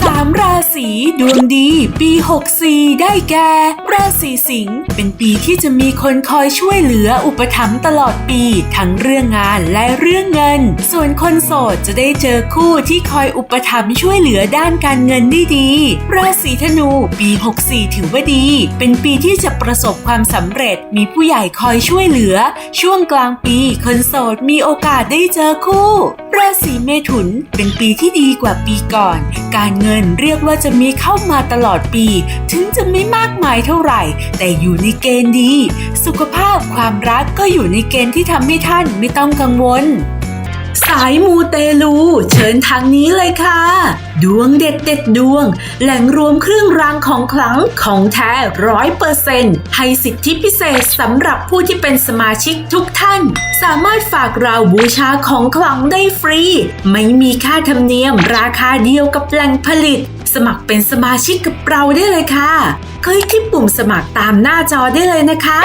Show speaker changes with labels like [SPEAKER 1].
[SPEAKER 1] สามราศีดวงดีปี 64 ได้แก่ ราศีสิงห์เป็นปีที่จะมีคนคอยช่วยเหลืออุปถัมภ์ตลอดปี ทั้งเรื่องงานและเรื่องเงิน ส่วนคนโสดจะได้เจอคู่ที่คอยอุปถัมภ์ช่วยเหลือด้านการเงินได้ดี ราศีธนูปี 64 ถือว่าดี เป็นปีที่จะประสบความสำเร็จมีผู้ใหญ่คอยช่วยเหลือ ช่วงกลางปีคนโสดมีโอกาสได้เจอคู่ ราศีเมถุนเป็นปีที่ดีกว่าปีก่อน การเงินเรียกว่าจะมีเข้ามาตลอดปี ถึงจะไม่มากมายเท่าไหร่ แต่อยู่ในเกณฑ์ดี สุขภาพความรักก็อยู่ในเกณฑ์ที่ทำให้ท่านไม่ต้องกังวล สายมูเตลู เชิญทางนี้เลยค่ะ ดวงเด็ดเด็ดดวง แหล่งรวมเครื่องรางของขลังของแท้ร้อยเปอร์เซนต์ให้สิทธิพิเศษสำหรับผู้ที่เป็นสมาชิกทุกท่าน สามารถฝากเราบูชาของขลังได้ฟรี ไม่มีค่าธรรมเนียมราคาเดียวกับแหล่งผลิต สมัครเป็นสมาชิกกับเราได้เลยค่ะ คลิกที่ปุ่มสมัครตามหน้าจอได้เลยนะคะ